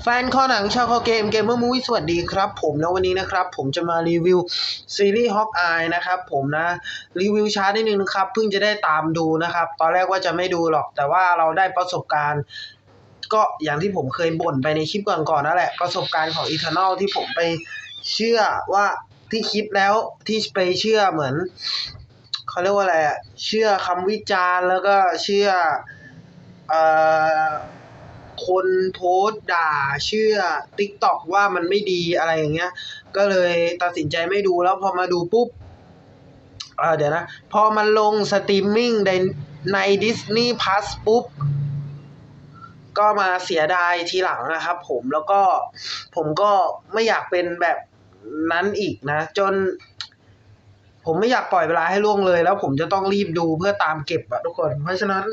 แฟนคอหนังชาวคอเกมเกมเมอร์มูวี่สวัสดีครับผมแล้ววันนี้นะครับ ผมจะมารีวิวซีรีส์ฮอกอายนะครับผมนะ รีวิวช้านิดนึงนะครับ เพิ่งจะได้ตามดูนะครับ ตอนแรกว่าจะไม่ดูหรอก แต่ว่าเราได้ประสบการณ์ ก็อย่างที่ผมเคยบ่นไปในคลิปก่อนๆนั่นแหละ ประสบการณ์ของอีเทอร์นลที่ผมไปเชื่อว่าที่คิดแล้วที่ไปเชื่อเหมือนเขาเรียกว่าอะไรอะเชื่อคำวิจารณ์แล้วก็เชื่อเอ่อ คนโพสต์ด่าเชื่อ t ิ k t o k ว่ามันไม่ดีอะไรอย่างเงี้ย ก็เลยตัดสินใจไม่ดูแล้วพอมาดูปุ๊บเเดี๋ยวนะ พอมันลงสตรีมมิ่งในใน Disney Plus ปุ๊บ ก็มาเสียดายทีหลังนะครับผมแล้วก็ผมก็ไม่อยากเป็นแบบนั้นอีกนะ จน ผมไม่อยากปล่อยเวลาให้ล่วงเลย แล้วผมจะต้องรีบดูเพื่อตามเก็บอะทุกคน เพราะฉะนั้น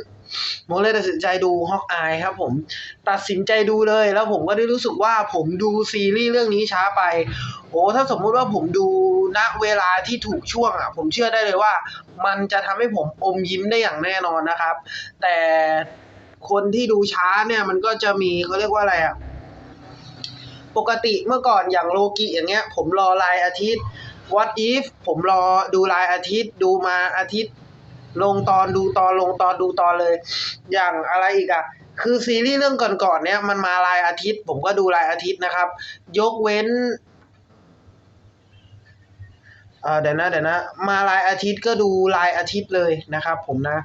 ผมเลยตัดสินใจดูฮอกอายครับผมตัดสินใจดูเลย แล้วผมก็ได้รู้สึกว่าผมดูซีรีส์เรื่องนี้ช้าไป โอ้ถ้าสมมุติว่าผมดูณเวลาที่ถูกช่วงอะ ผมเชื่อได้เลยว่า มันจะทำให้ผมอมยิ้มได้อย่างแน่นอนนะครับ แต่คนที่ดูช้าเนี่ยมันก็จะมีเขาเรียกว่าอะไรอะปกติเมื่อก่อนอย่างโลกิอย่างเงี้ย ผมรอรายอาทิตย์ What if ผมรอดูรายอาทิตย์ดูมาอาทิตย์ ลงตอนดูตอนลงตอนดูตอนเลย อย่างอะไรอีกอะคือซีรีส์เรื่องก่อนๆเนี้ยมันมารายอาทิตย์ ผมก็ดูรายอาทิตย์นะครับ ยกเว้นเอ่อเดี๋ยวนะเดี๋ยวนะ มารายอาทิตย์ก็ดูรายอาทิตย์เลยนะครับผมนะ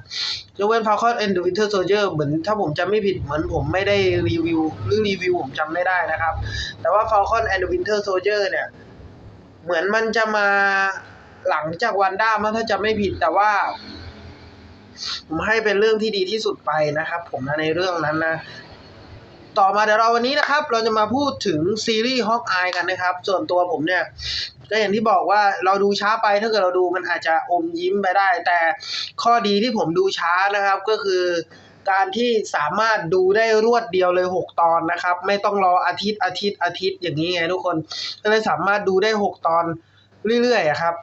ยกเว้น Falcon and the Winter Soldier เหมือนถ้าผมจำไม่ผิดเหมือนผมไม่ได้รีวิวหรือรีวิวผมจำไม่ได้นะครับ แต่ว่า Falcon and the Winter Soldier เนี่ย เหมือนมันจะมาหลังจากวันด้ามั้งถ้าจะไม่ผิดแต่ว่า ผมให้เป็นเรื่องที่ดีที่สุดไปนะครับ ผมนะในเรื่องนั้นนะ ต่อมาเดี๋ยวเราวันนี้นะครับ เราจะมาพูดถึงซีรีส์ฮอกอายกันนะครับ ส่วนตัวผมเนี่ยก็อย่างที่บอกว่าเราดูช้าไปถ้าเกิดเราดูมันอาจจะอมยิ้มไปได้ แต่ข้อดีที่ผมดูช้านะครับก็คือการที่สามารถดูได้รวดเดียวเลยหกตอนนะครับ ไม่ต้องรออาทิตย์อาทิตย์อาทิตย์อย่างนี้ไงทุกคนก็เลยสามารถดูได้หกตอนเรื่อยๆครับ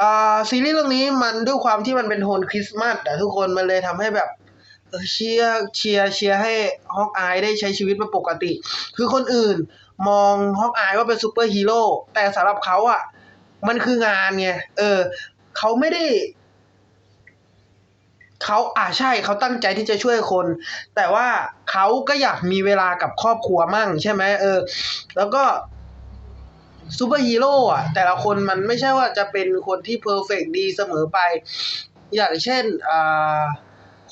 อ่าซีรีส์เรื่องนี้มันด้วยความที่มันเป็นโทนคริสต์มาสแต่ทุกคนมันเลยทำให้แบบเชียร์เชียร์เชียร์ให้ฮอกอายได้ใช้ชีวิตมาปกติ คือคนอื่นมองฮอกอายว่าเป็นซูเปอร์ฮีโร่แต่สำหรับเขาอะมันคืองานไงเออเขาไม่ได้เขาอ่าใช่เขาตั้งใจที่จะช่วยคน แต่ว่าเขาก็อยากมีเวลากับครอบครัวมั่งใช่ไหมเออ แล้วก็ ซูเปอร์ฮีโร่อะแต่ละคนมันไม่ใช่ว่าจะเป็นคนที่เพอร์เฟกดีเสมอไป อย่างเช่นอ่า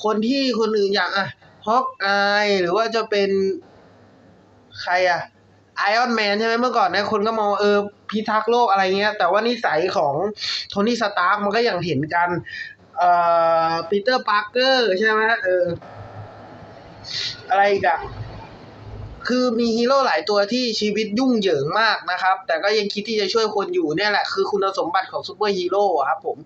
คนที่คนอื่นอย่างอะฮอกอายหรือว่าจะเป็นใครอะไอออนแมนใช่ไหมเมื่อก่อนนะคนก็มองเออพิทักษ์โลกอะไรเงี้ย แต่ว่านิสัยของโทนี่สตาร์กมันก็อย่างเห็นกันเอ่อปีเตอร์ปาร์เกอร์ใช่ไหมเอออะไรอีกอะ คือมีฮีโร่หลายตัวที่ชีวิตยุ่งเหยิงมากนะครับ แต่ก็ยังคิดที่จะช่วยคนอยู่เนี่ยแหละ คือคุณสมบัติของซูเปอร์ฮีโร่ครับผม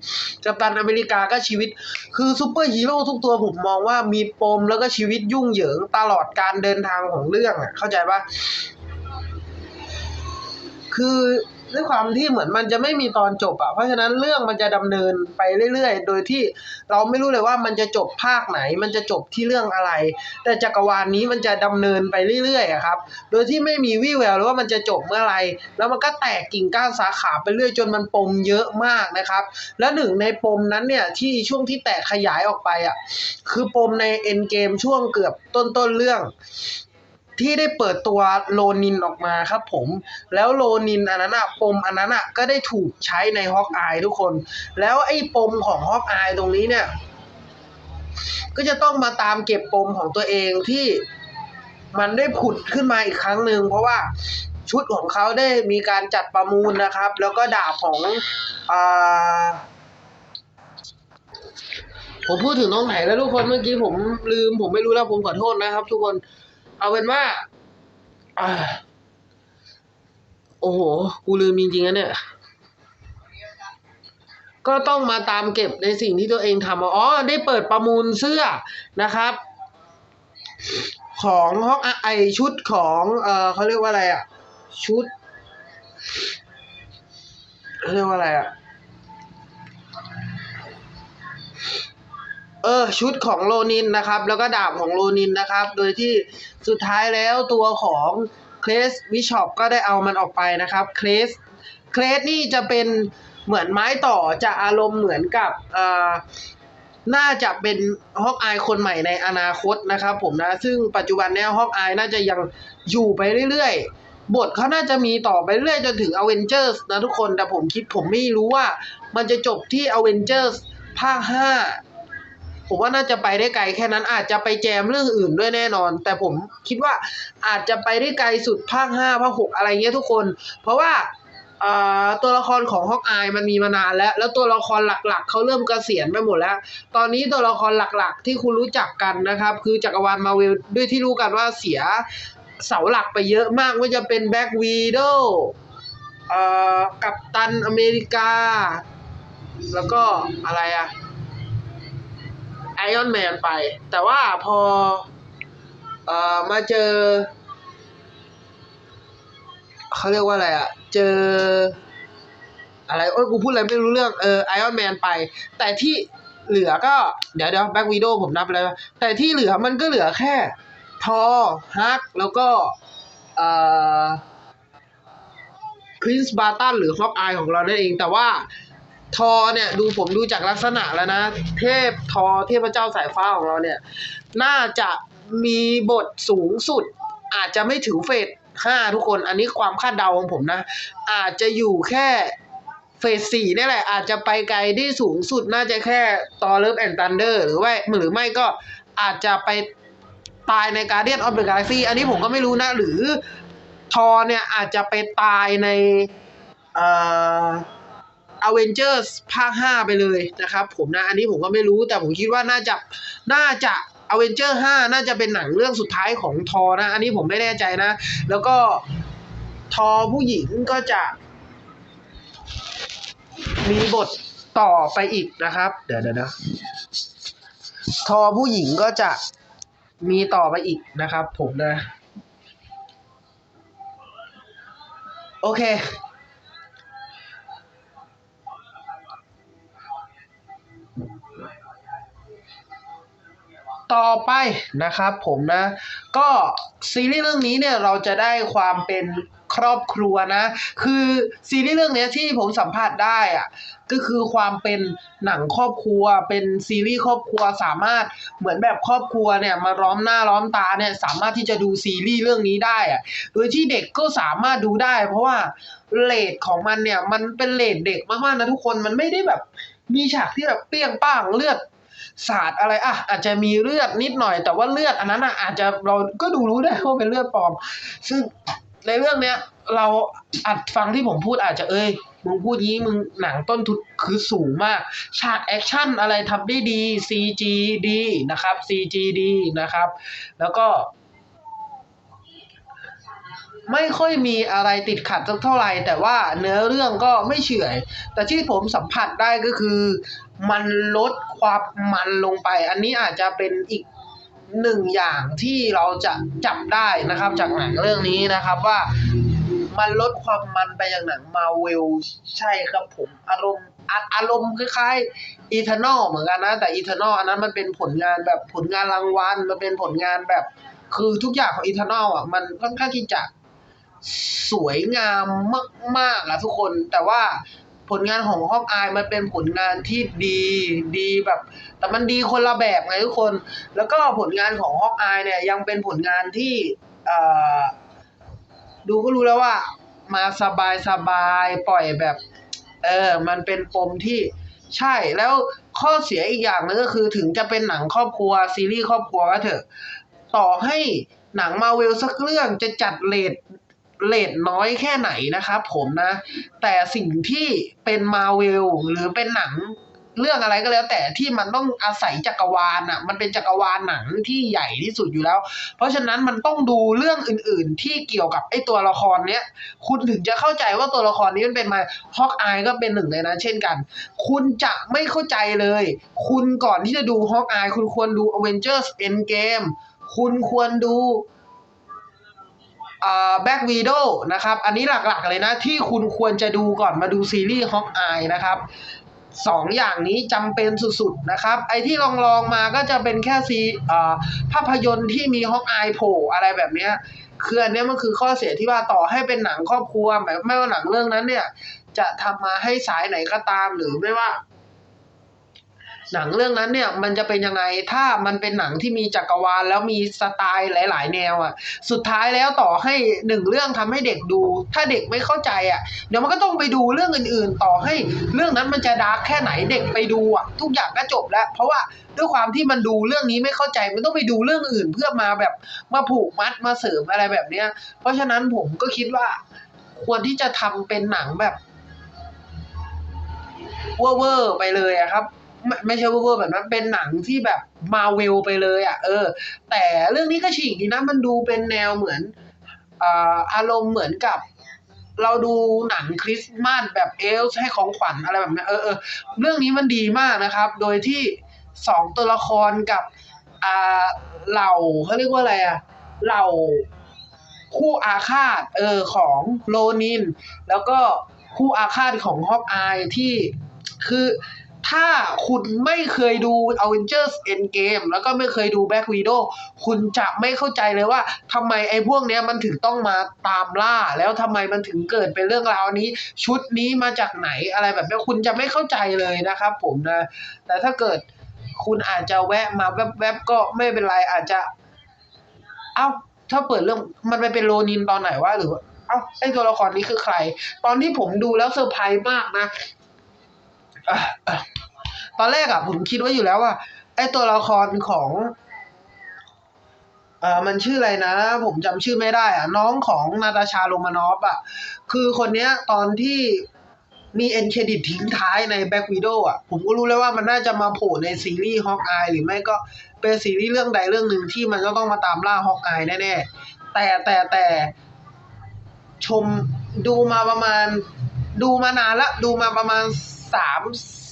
กัปตันอเมริกาก็ชีวิต คือซูเปอร์ฮีโร่ทุกตัวผมมองว่ามีปมแล้วก็ชีวิตยุ่งเหยิงตลอดการเดินทางของเรื่องอะ เข้าใจปะคือ ด้วยความที่เหมือนมันจะไม่มีตอนจบอะเพราะฉะนั้นเรื่องมันจะดำเนินไปเรื่อยๆ โดยที่เราไม่รู้เลยว่ามันจะจบภาคไหน มันจะจบที่เรื่องอะไร แต่จักรวาลนี้มันจะดำเนินไปเรื่อยๆครับ โดยที่ไม่มีวี่แววเลยว่ามันจะจบเมื่อไร แล้วมันก็แตกกิ่งก้านสาขาไปเรื่อยจนมันปมเยอะมากนะครับ และหนึ่งในปมนั้นเนี่ยที่ช่วงที่แตกขยายออกไปอะคือปมในเอ็นเกมช่วงเกือบต้นๆเรื่อง ที่ได้เปิดตัวโลนินออกมาครับผม แล้วโลนินอันนั้นอะปมอันนั้นอะก็ได้ถูกใช้ในฮอกอายทุกคน แล้วไอ้ปมของฮอกอายตรงนี้เนี่ย ก็จะต้องมาตามเก็บปมของตัวเองที่มันได้ผุดขึ้นมาอีกครั้งหนึ่งเพราะว่าชุดของเขาได้มีการจัดประมูลนะครับ แล้วก็ดาบของอผมพูดถึงน้องไหนแล้วทุกคนเมื่อกี้ผมลืม ผมไม่รู้แล้วผมขอโทษนะครับ ทุกคน เอาเป็นว่าอโอ้โห กูลืมจริงๆนะเนี่ย ก็ต้องมาตามเก็บในสิ่งที่ตัวเองทำอ๋อ ได้เปิดประมูลเสื้อนะครับ ของห้องอะไอชุดของเออเขาเรียกว่าอะไรอะ ชุดเขาเรียกว่าอะไรอะ เออชุดของโลนินนะครับ แล้วก็ดาบของโลนินนะครับ โดยที่สุดท้ายแล้วตัวของเคลสวิชอปก็ได้เอามันออกไปนะครับเคลสเคลสนี่จะเป็นเหมือนไม้ต่อจะอารมณ์เหมือนกับอ่าน่าจะเป็นฮอกอายคนใหม่ในอนาคตนะครับ ผมนะ ซึ่งปัจจุบันเนี้ยฮอกอายน่าจะยังอยู่ไปเรื่อยๆ บทเขาน่าจะมีต่อไปเรื่อยจนถึงอเวนเจอร์สนะทุกคน แต่ผมคิดผมไม่รู้ว่ามันจะจบที่อเวนเจอร์สภาคห้า ผมว่าน่าจะไปได้ไกลแค่นั้นอาจจะไปแจมเรื่องอื่นด้วยแน่นอน แต่ผมคิดว่าอาจจะไปได้ไกลสุดภาคห้าภาคหกอะไรเงี้ยทุกคน เพราะว่าตัวละครของฮอกอายมันมีมานานแล้ว แล้วตัวละครหลักๆ เขาเริ่มเกษียณไปหมดแล้ว ตอนนี้ตัวละครหลักๆ ที่คุณรู้จักกันนะครับ คือจักรวาลมาเวลด้วยที่รู้กันว่าเสียเสาหลักไปเยอะมากว่าจะเป็นแบ็กวีโดอ่อกัปตันอเมริกา แล้วก็อะไรอะ ไอออนแมนไป แต่ว่าพอเอ่อมาเจอเขาเรียกว่าอะไรอะเจอ อะไรโอ้ยกูพูดอะไรไม่รู้เรื่องเออไอออนแมนไป แต่ที่เหลือก็ เดี๋ยวเดี๋ยวแบ็กวีดผมนับเลยแต่ที่เหลือมันก็เหลือแค่ ทอฮัก แล้วก็เอ่อคริสบาตันหรือฮอกอายของเรานั่นเองแต่ว่า ทอเนี่ยดูผมดูจากลักษณะแล้วนะ เทพทอเทพเจ้าสายฟ้าของเราเนี่ย น่าจะมีบทสูงสุด อาจจะไม่ถึงเฟสห้าทุกคน อันนี้ความคาดเดาของผมนะ อาจจะอยู่แค่เฟสสี่นี่แหละ อาจจะไปไกลที่สูงสุดน่าจะแค่ตอเลิฟแอนด์ u ันเดอร์หรือว่าหรือไม่ก็อาจจะไปตายในการเดียนออฟเดอะกาแล็กซี่อันนี้ผมก็ไม่รู้นะ หรือทอเนี่ยอาจจะไปตายในเอ่อ อเวนเจอร์ภาคห้าไปเลยนะครับผมนะ อันนี้ผมก็ไม่รู้แต่ผมคิดว่าน่าจะน่าจะอเวนเจอร์ห้าน่าจะเป็นหนังเรื่องสุดท้ายของทอนะ อันนี้ผมไม่แน่ใจนะ แล้วก็ทอผู้หญิงก็จะมีบทต่อไปอีกนะครับ เดี๋ยวเดี๋ยวนะทอผู้หญิงก็จะมีต่อไปอีกนะครับ ผมนะ โอเค ต่อไปนะครับผมนะ ก็ซีรีส์เรื่องนี้เนี่ยเราจะได้ความเป็นครอบครัวนะ คือซีรีส์เรื่องนี้ที่ผมสัมผัสได้อะก็คือความเป็นหนังครอบครัว เป็นซีรีส์ครอบครัวสามารถเหมือนแบบครอบครัวเนี่ยมาล้อมหน้าล้อมตาเนี่ยสามารถที่จะดูซีรีส์เรื่องนี้ได้อะโดยที่เด็กก็สามารถดูได้ เพราะว่าเลทของมันเนี่ยมันเป็นเลทเด็กมากๆนะทุกคนมันไม่ได้แบบมีฉากที่แบบเปรี้ยงป้างเลือด สาดอะไรอะอาจจะมีเลือดนิดหน่อย แต่ว่าเลือดอันนั้นอะอาจจะเราก็ดูรู้ได้ว่าเป็นเลือดปลอม ซึ่งในเรื่องเนี้ยเราอัดฟังที่ผมพูดอาจจะเอ้ยมึงพูดงี้มึงหนังต้นทุนคือสูงมาก ฉากแอคชั่นอะไรทำได้ดี CG ดีนะครับ CG ดีนะครับ แล้วก็ ไม่ค่อยมีอะไรติดขัดสักเท่าไหร่ แต่ว่าเนื้อเรื่องก็ไม่เฉื่อย แต่ที่ผมสัมผัสได้ก็คือ มันลดความมันลงไป อันนี้อาจจะเป็นอีกหนึ่งอย่างที่เราจะจับได้นะครับ จากหนังเรื่องนี้นะครับว่ามันลดความมันไปอย่างหนังมาเวลใช่ครับผมอารมณ์อาอารมณ์คล้ายๆอีเทอร์นอลเหมือนกันนะ แต่อีเทอร์นอลอันนั้นมันเป็นผลงานแบบผลงานรางวัลมันเป็นผลงานแบบ คือทุกอย่างของอีเทอร์นอลอะมันค่อนข้างที่จะสวยงามมากๆอะทุกคนแต่ว่า ผลงานของฮอกอายมันเป็นผลงานที่ดีดีแบบ แต่มันดีคนละแบบไงทุกคน แล้วก็ผลงานของฮอกอายเนี่ยยังเป็นผลงานที่ดูก็รู้แล้วว่า มาสบายสบายปล่อยแบบ เออ มันเป็นปมที่ใช่แล้วข้อเสียอีกอย่างนึงก็คือถึงจะเป็นหนังครอบครัว ซีรีส์ครอบครัวก็เถอะ ต่อให้หนังมาเวลสักเรื่องจะจัดเลท เลทน้อยแค่ไหนนะครับผมนะ แต่สิ่งที่เป็นมาเวลหรือเป็นหนังเรื่องอะไรก็แล้ว แต่ที่มันต้องอาศัยจักรวาลอะ มันเป็นจักรวาลหนังที่ใหญ่ที่สุดอยู่แล้ว เพราะฉะนั้นมันต้องดูเรื่องอื่น ๆ ที่เกี่ยวกับไอ้ตัวละครเนี้ย คุณถึงจะเข้าใจว่าตัวละครนี้มันเป็นมาฮอกอายก็เป็นหนึ่งในนั้นเช่นกัน คุณจะไม่เข้าใจเลย คุณก่อนที่จะดูฮอกอายคุณควรดู Avengers Endgame คุณควรดู แบ็กวีโดนะครับ อันนี้หลักๆเลยนะ ที่คุณควรจะดูก่อนมาดูซีรีส์ฮอกอายนะครับสองอย่างนี้จำเป็นสุดๆนะครับ ไอ้ที่ลองๆมาก็จะเป็นแค่ซีอ่าภาพยนตร์ที่มีฮอกอายโผล่อะไรแบบเนี้ยคืออันเนี้ยมันคือข้อเสียที่ว่าต่อให้เป็นหนังครอบครัวแบบไม่ว่าหนังเรื่องนั้นเนี่ย จะทำมาให้สายไหนก็ตามหรือไม่ว่า หนังเรื่องนั้นเนี่ยมันจะเป็นยังไงถ้ามันเป็นหนังที่มีจักรวาลแล้วมีสไตล์หลาย ๆ แนวอะ สุดท้ายแล้วต่อให้หนึ่งเรื่องทำให้เด็กดู ถ้าเด็กไม่เข้าใจอะเดี๋ยวมันก็ต้องไปดูเรื่องอื่น ๆ ต่อให้เรื่องนั้นมันจะดาร์กแค่ไหนเด็กไปดูอะทุกอย่างก็จบแล้ว เพราะว่าด้วยความที่มันดูเรื่องนี้ไม่เข้าใจมันต้องไปดูเรื่องอื่นเพื่อมาแบบมาผูกมัดมาเสริมอะไรแบบเนี้ย เพราะฉะนั้นผมก็คิดว่า ควรที่จะทำเป็นหนังแบบเวอร์เวอร์ไปเลยอะครับ ไม่ใช่เวอร์เวอร์แบบนั้นเป็นหนังที่แบบมาเวลไปเลยอะเออ แต่เรื่องนี้ก็ฉีกดีนะมันดูเป็นแนวเหมือนอ่าอารมณ์เหมือนกับ เราดูหนังคริสต์มาสแบบเอลส์ให้ของขวัญอะไรแบบนี้เออเออเรื่องนี้มันดีมากนะครับ โดยที่สองตัวละครกับอ่าเหล่าเขาเรียกว่าอะไรอะเหล่าคู่อาฆาตเออของโลนิน แล้วก็คู่อาฆาตของฮอกอายที่คือ ถ้าคุณไม่เคยดู Avengers Endgame แล้วก็ไม่เคยดู Black Widow คุณจะไม่เข้าใจเลยว่าทำไมไอ้พวกเนี้ยมันถึงต้องมาตามล่า แล้วทำไมมันถึงเกิดเป็นเรื่องราวนี้ ชุดนี้มาจากไหนอะไรแบบนี้คุณจะไม่เข้าใจเลยนะครับผมนะ แต่ถ้าเกิดคุณอาจจะแวะมาแวบๆก็ไม่เป็นไรอาจจะ เอ้า ถ้าเปิดเรื่องมันไปเป็นโลนินตอนไหนวะหรือว่าเอ้าไอตัวละครนี้คือใคร ตอนที่ผมดูแล้วเซอร์ไพรส์มากนะ ตอนแรกอะผมคิดไว้อยู่แล้วว่าไอตัวละครของเออมันชื่ออะไรนะ ผมจำชื่อไม่ได้อะน้องของนาตาชาโรมานอฟอะคือคนเนี้ยตอนที่มีเอ็นเครดิตทิ้งท้ายในแบ็กวิดโออะผมก็รู้แล้วว่ามันน่าจะมาโผล่ในซีรีส์ฮอกอายหรือไม่ก็เป็นซีรีส์เรื่องใดเรื่องหนึ่งที่มันก็ต้องมาตามล่าฮอกอายแน่ๆ แต่แต่แต่ชมดูมาประมาณ ดูมานานละ ดูมาประมาณ สาม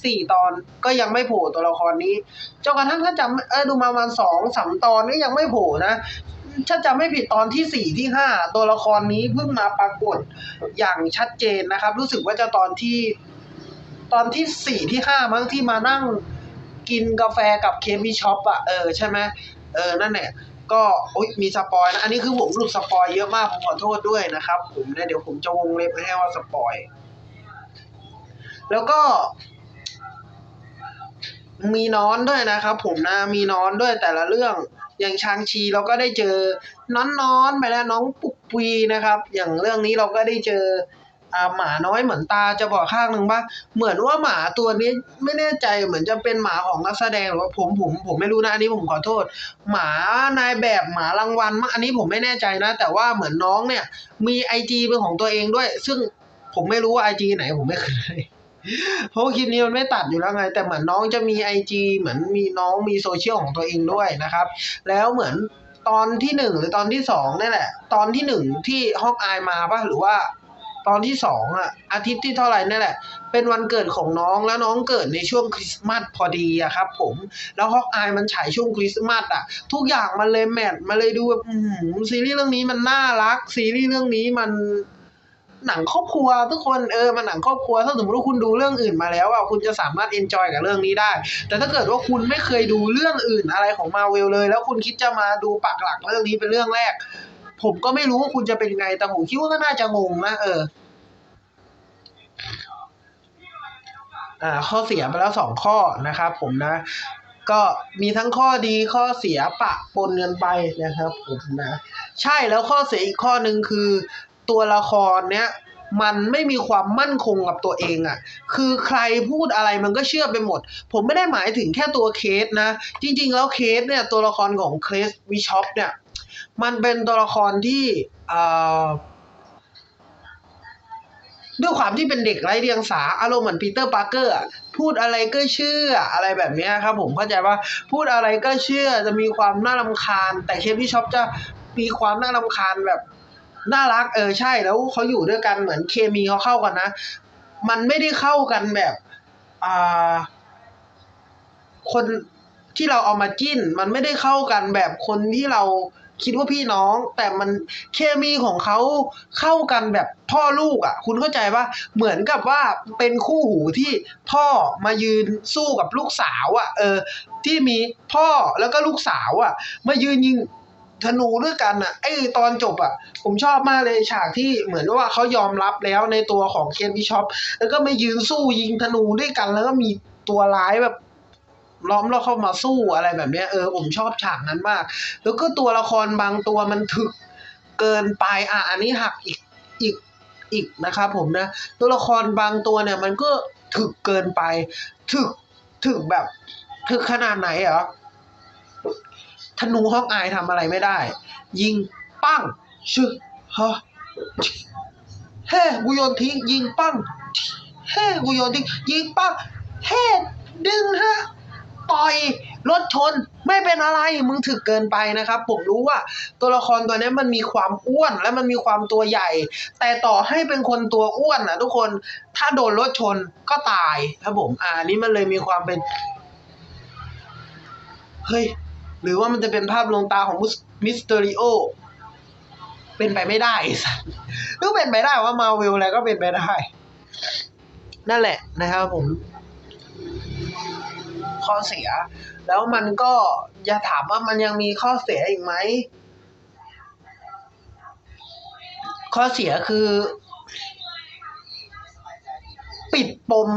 สี่ตอนก็ยังไม่โผล่ตัวละครนี้จนกระทั่งถ้าจำเออดูมาประมาณสองสามตอนก็ยังไม่โผล่นะถ้าจำไม่ผิดตอนที่สี่ที่ห้าตัวละครนี้เพิ่งมาปรากฏอย่างชัดเจนนะครับ รู้สึกว่าจะตอนที่ ตอนที่สี่ที่ห้ามั้งที่มานั่งกินกาแฟกับเคมีช็อปอะเออใช่ไหมเออนั่นแหละก็อยมีสปอยนะ อันนี้คือผมหลุดสปอยเยอะมาก ผมขอโทษด้วยนะครับ ผมเนี่ยเดี๋ยวผมจะวงเล็บให้ว่าสปอย แล้วก็ มีนอนด้วยนะครับ ผมนะมีนอนด้วยแต่ละเรื่อง อย่างชางชีเราก็ได้เจอน้อนนอนไปแล้วน้องปุกปีนะครับ อย่างเรื่องนี้เราก็ได้เจออาหมาน้อยเหมือนตาจะบอกข้างหนึ่งว่าเหมือนว่าหมาตัวนี้ไม่แน่ใจเหมือนจะเป็นหมาของนักแสดงหรือว่าผมผมผมไม่รู้นะอันนี้ผมขอโทษ หมานายแบบหมารางวัลมั้งอันนี้ผมไม่แน่ใจนะ แต่ว่าเหมือนน้องเนี่ย มีไอจีเป็นของตัวเองด้วย ซึ่งผมไม่รู้ว่าไอจีไหนผมไม่เคย เพราะว่าคลิปนี้มันไม่ตัดอยู่แล้วไง แต่เหมือนน้องจะมีไอจีเหมือนมีน้องมีโซเชียลของตัวเองด้วยนะครับ แล้วเหมือนตอนที่หนึ่งหรือตอนที่สองนี่แหละ ตอนที่หนึ่งที่ฮอกอายมาป่ะหรือว่าตอนที่สองอะอาทิตย์ที่เท่าไหร่นี่แหละ เป็นวันเกิดของน้องแล้วน้องเกิดในช่วงคริสต์มาสพอดีอะครับผมแล้วฮอกอายมันฉายช่วงคริสต์มาสอะทุกอย่างมันเลยแมทมาเลยดูแบบซีรีส์เรื่องนี้มันน่ารัก ซีรีส์เรื่องนี้มัน หนังครอบครัวทุกคนเออมันหนังครอบครัวถ้าสมมติว่าคุณดูเรื่องอื่นมาแล้วอะคุณจะสามารถเอนจอยกับเรื่องนี้ได้ แต่ถ้าเกิดว่าคุณไม่เคยดูเรื่องอื่นอะไรของมาเวลเลย แล้วคุณคิดจะมาดูปักหลักเรื่องนี้เป็นเรื่องแรก ผมก็ไม่รู้ว่าคุณจะเป็นไงแต่ผมคิดว่าก็น่าจะงงนะเอออ่าข้อเสียไปแล้วสองข้อนะครับผมนะ ก็มีทั้งข้อดีข้อเสียปะปนกันไปนะครับผมนะ ใช่แล้วข้อเสียอีกข้อหนึ่งคือ ตัวละครเนี้ยมันไม่มีความมั่นคงกับตัวเองอะ่ะ คือใครพูดอะไรมันก็เชื่อไปหมด ผมไม่ได้หมายถึงแค่ตัวเคสนะ จริง ๆ แล้วเคสเนี่ยตัวละครของเคสวิชอปเนี่ย มันเป็นตัวละครที่ด้วยความที่เป็นเด็กไร้เดียงสา อารมณ์เหมือนปีเตอร์ปาร์เกอร์พูดอะไรก็เชื่ออะไรแบบนี้ครับผมเข้าใจว่าพูดอะไรก็เชื่อจะมีความน่ารำคาญ แต่เคสวิชอปจะมีความน่ารำคาญแบบ น่ารักเออใช่แล้วเขาอยู่ด้วยกันเหมือนเคมีเขาเข้ากันนะ มันไม่ได้เข้ากันแบบอ่าคนที่เราเอามาจิ้น มันไม่ได้เข้ากันแบบคนที่เราคิดว่าพี่น้อง แต่มันเคมีของเขาเข้ากันแบบพ่อลูกอะ คุณเข้าใจว่าเหมือนกับว่าเป็นคู่หูที่พ่อมายืนสู้กับลูกสาวอะ เออ ที่มีพ่อแล้วก็ลูกสาวอะ มายืนยิง ธนูด้วยกันอะไอตอนจบอะ ผมชอบมากเลยฉากที่เหมือนว่าเขายอมรับแล้วในตัวของเคนบิชอปแล้วก็มายืนสู้ยิงธนูด้วยกัน แล้วก็มีตัวร้ายแบบล้อมเราเข้ามาสู้อะไรแบบเนี้ยเออผมชอบฉากนั้นมาก แล้วก็ตัวละครบางตัวมันถึกเกินไปอะอันนี้หักอีกอีกอีกนะครับผมนะ ตัวละครบางตัวเนี่ยมันก็ถึกเกินไป ถึกถึกแบบถึกขนาดไหนเหรอ ธนูฮอกอายทำอะไรไม่ได้ ยิงปั้งชึฮะเฮ้กูโยนทิ้ง ยิงปั้งเฮ้กูโยนทิ้ง ยิงปั้งเฮ้ดึงฮะต่อยรถชนไม่เป็นอะไรมึงถึกเกินไปนะครับ ผมรู้ว่า ตัวละครตัวนี้มันมีความอ้วนและมันมีความตัวใหญ่ แต่ต่อให้เป็นคนตัวอ้วนนะทุกคนถ้าโดนรถชนก็ตายครับผมอ่านนี้มันเลยมีความเป็น เฮ้ย หรือว่ามันจะเป็นภาพลวงตาของมิสเตอริโอเป็นไปไม่ได้หรือเป็นไปได้ว่ามาวิลอะไรก็เป็นไปได้ นั่นแหละนะครับผมข้อเสีย แล้วมันก็อย่าถามว่ามันยังมีข้อเสียอีกไหม ข้อเสียคือ ปิดปม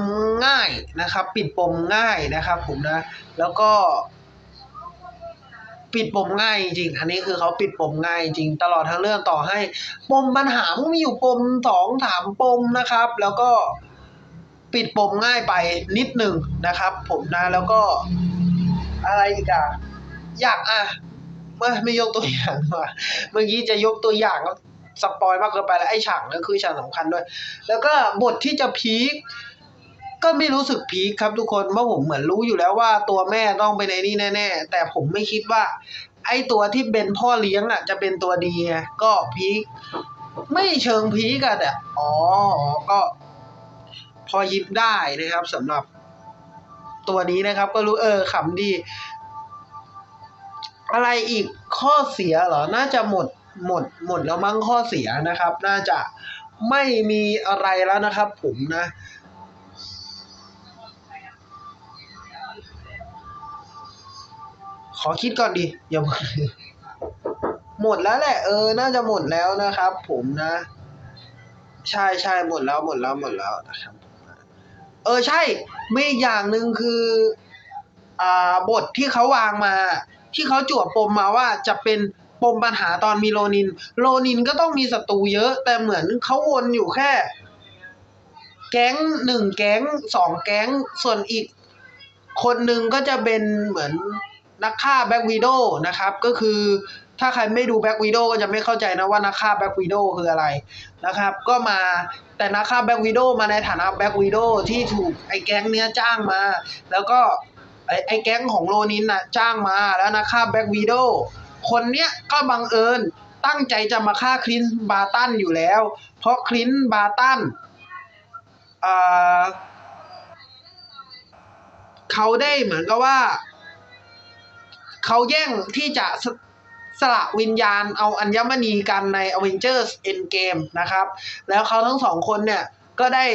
ง่ายนะครับ ปิดปมง่ายนะครับผมนะ แล้วก็ ปิดปมง่ายจริง อันนี้คือเขาปิดปมง่ายจริง ตลอดทั้งเรื่องต่อให้ ปมปัญหาพวกมีอยู่ปมสองถามปมนะครับ แล้วก็ปิดปมง่ายไปนิดหนึ่งนะครับ ผมนะแล้วก็อะไรอีกอะอยากอะไม่ไม่ยกตัวอย่างว่ะเมื่อกี้จะยกตัวอย่างก็สปอยมากเกินไปแล้วไอ้ฉากนั่นคือฉากสำคัญด้วย แล้วก็บทที่จะพีค ก็ไม่รู้สึกพีคครับทุกคนเพราะผมเหมือนรู้อยู่แล้วว่าตัวแม่ต้องเป็นไอ้นี่แน่ๆแต่ผมไม่คิดว่า ไอ้ตัวที่เป็นพ่อเลี้ยงอะ จะเป็นตัวดีก็พีคไม่เชิงพีคอะแต่อ๋อก็ พอยิ้มได้นะครับสำหรับ ตัวนี้นะครับ ก็รู้เออขำดี อะไรอีกข้อเสียเหรอ น่าจะหมดหมดหมดแล้วมั้งข้อเสียนะครับ น่าจะไม่มีอะไรแล้วนะครับ ผมนะ ขอคิดก่อนดิอย่าหมดแล้วแหละ เออ น่าจะหมดแล้วนะครับ ผมนะ ใช่ใช่หมดแล้วหมดแล้วหมดแล้วนะครับ เออใช่ไมีอีกอย่างหนึ่งคือ อ่าบทที่เขาวางมา ที่เขาจั่วปมมาว่าจะเป็นปมปัญหาตอนมีโรนินโรนินก็ต้องมีศัตรูเยอะ แต่เหมือนเขาวนอยู่แค่ แก๊งหนึ่งแก๊งสองแก๊งส่วนอีก คนหนึ่งก็จะเป็นเหมือน นักฆ่าแบ็กวีโดนะครับ ก็คือถ้าใครไม่ดูแบ็กวีโดก็จะไม่เข้าใจนะว่านักฆ่าแบ็กวีโดคืออะไรนะครับ ก็มาแต่นักฆ่าแบ็กวีโดมาในฐานะแบ็กวีโดที่ถูกไอ้แก๊งเนี้ยจ้างมา แล้วก็ไอ้ไอ้แก๊งของโรนินนะจ้างมาแล้วนักฆ่าแบ็กวีโดคนเนี้ยก็บังเอิญตั้งใจจะมาฆ่าคลินต์บาตันอยู่แล้ว เพราะคลินต์บาตันอ่าเขาได้เหมือนกับว่า เขาแย่งที่จะสสละวิญญาณเอาอัญมณีกันใน Avengers Endgame นะครับ แล้วเขาทั้งสองคนเนี่ย ก็ได้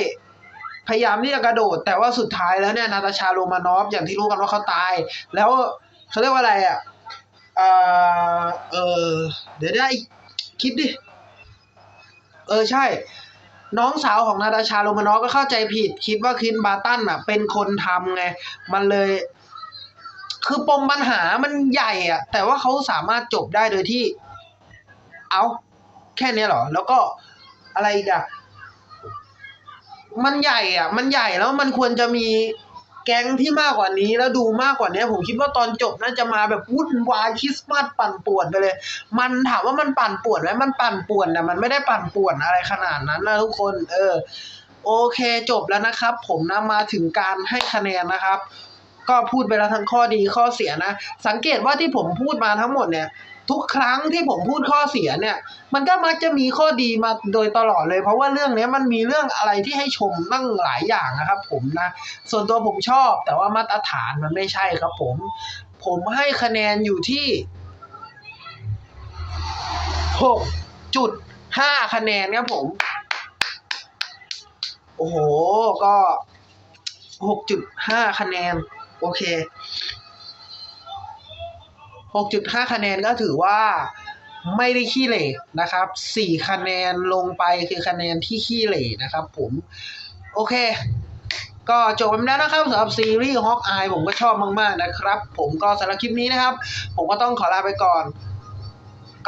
พยายามที่จะกระโดด แต่ว่าสุดท้ายแล้วเนี่ยนาตาชาโรมานอฟอย่างที่รู้กันว่าเขาตาย แล้วเขาเรียกว่าอะไรอะเออเออเดี๋ยวได้คิดดิ เออใช่ น้องสาวของนาตาชาโรมานอฟก็เข้าใจผิด คิดว่าคินบาร์ตันอะ เป็นคนทำไง มันเลย คือปมปัญหามันใหญ่อะแต่ว่าเขาสามารถจบได้โดยที่ เอาแค่นี้หรอ แล้วก็อะไรอีกอะมันใหญ่อะมันใหญ่แล้วมันควรจะมีแก๊งที่มากกว่านี้แล้วดูมากกว่านี้ผมคิดว่าตอนจบน่าจะมาแบบวุ่นวายคริสต์มาสปั่นป่วนไปเลย มันถามว่ามันปั่นป่วนไหมมันปั่นป่วนแต่มันไม่ได้ปั่นป่วนอะไรขนาดนั้นนะทุกคน เออ โอเคจบแล้วนะครับ ผมนะมาถึงการให้คะแนนนะครับ ก็พูดไปแล้วทั้งข้อดีข้อเสียนะ สังเกตว่าที่ผมพูดมาทั้งหมดเนี่ยทุกครั้งที่ผมพูดข้อเสียเนี่ย มันก็มักจะมีข้อดีมาโดยตลอดเลย เพราะว่าเรื่องนี้มันมีเรื่องอะไรที่ให้ชมตั้งหลายอย่างนะครับผมนะ ส่วนตัวผมชอบแต่ว่ามาตรฐานมันไม่ใช่ครับผม ผมให้คะแนนอยู่ที่หกจุดห้าคะแนนครับผม โอ้โห ก็หกจุดห้าคะแนน โอเคหกจุดห้าคะแนนก็ถือว่าไม่ได้ขี้เหร่นะครับสี่คะแนนลงไปคือคะแนนที่ขี้เหร่นะครับผม โอเค ก็จบไปแล้วนะครับสำหรับซีรีส์ฮอกอายผมก็ชอบมาก ๆ นะครับ ผมก็สำหรับคลิปนี้นะครับ ผมก็ต้องขอลาไปก่อน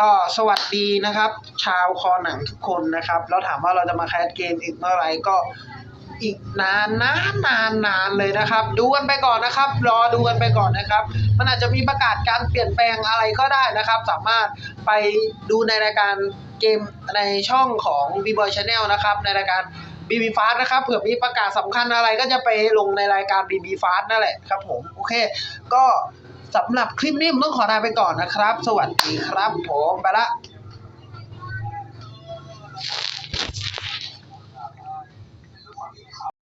ก็สวัสดีนะครับ ชาวคอหนังทุกคนนะครับ แล้วถามว่าเราจะมาแคสเกมอีกเมื่อไหร่ก็ อีกนานนานนานนานเลยนะครับ ดูกันไปก่อนนะครับ รอดูกันไปก่อนนะครับ มันอาจจะมีประกาศการเปลี่ยนแปลงอะไรก็ได้นะครับ สามารถไปดูในรายการเกมในช่องของ b b o y Channel นะครับ ในรายการ BB Fast นะครับเผื่อมีประกาศสำคัญอะไรก็จะไปลงในรายการ BB Fast นั่นแหละครับผม โอเค ก็สำหรับคลิปนี้ผมต้องขอลาไปก่อนนะครับ สวัสดีครับผม ไปละ